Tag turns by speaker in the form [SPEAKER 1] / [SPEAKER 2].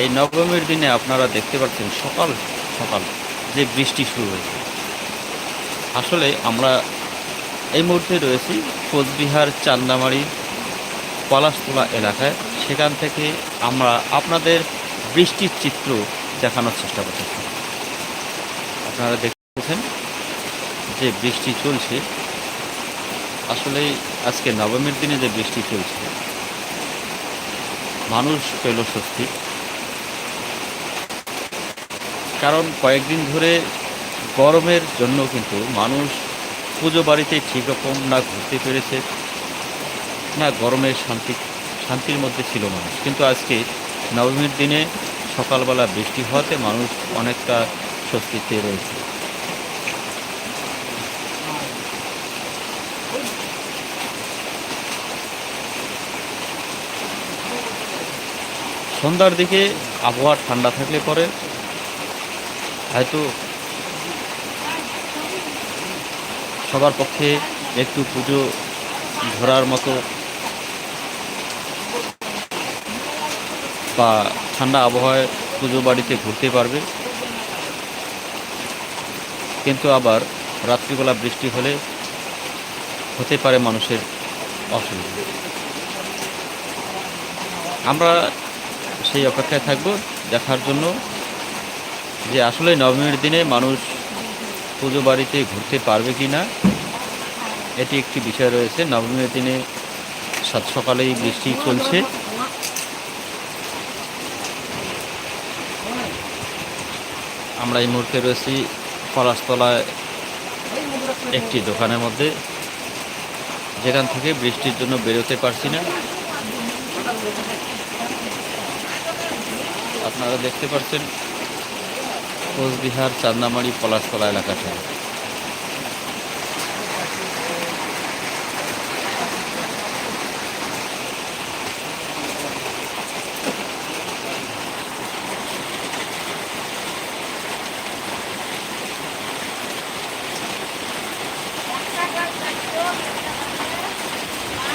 [SPEAKER 1] এই নবমীর দিনে আপনারা দেখতে পাচ্ছেন সকাল সকাল যে বৃষ্টি শুরু হয়েছে। আসলে আমরা এই মুহূর্তে রয়েছি কোচবিহার চান্দামারি পলাশতলা এলাকায়। সেখান থেকে আমরা আপনাদের বৃষ্টির চিত্র দেখানোর চেষ্টা করতেছি আপনারা দেখতেছেন যে বৃষ্টি চলছে। আসলে আজকে নবমীর দিনে যে বৃষ্টি চলছে, মানুষ পেল স্বস্তি। কারণ কয়েকদিন ধরে গরমের জন্য কিন্তু মানুষ পুজো বাড়িতে ঠিক রকম না ঘুরতে পেরেছে, না গরমের শান্তি, শান্তির মধ্যে ছিল মানুষ। কিন্তু আজকে নবমীর দিনে সকালবেলা বৃষ্টি হওয়াতে মানুষ অনেকটা স্বস্তিতে রয়েছে। সন্ধ্যার দিকে আবহাওয়া ঠান্ডা থাকলে পরে হয়তো সবার পক্ষে একটু পুজো ঘোরার মতো বা ঠান্ডা আবহাওয়ায় পুজো বাড়িতে ঘুরতে পারবে। কিন্তু আবার রাত্রিবেলা বৃষ্টি হলে হতে পারে মানুষের অসুবিধা। আমরা সেই অপেক্ষায় থাকব। দেখার জন্য যে আসলে নবমীর দিনে মানুষ পুজো বাড়িতে ঘুরতে পারবে কি না, এটি একটি বিষয় রয়েছে। নবমীর দিনে সাত সকালেই বৃষ্টি চলছে। আমরা এই মুহূর্তে রয়েছি পলাশতলায় একটি দোকানের মধ্যে। যেখান থেকে বৃষ্টির জন্য বেরোতে পারছি না। আপনারা দেখতে পাচ্ছেন কোচবিহার চান্দামারি পলাশতলা এলাকা থেকে।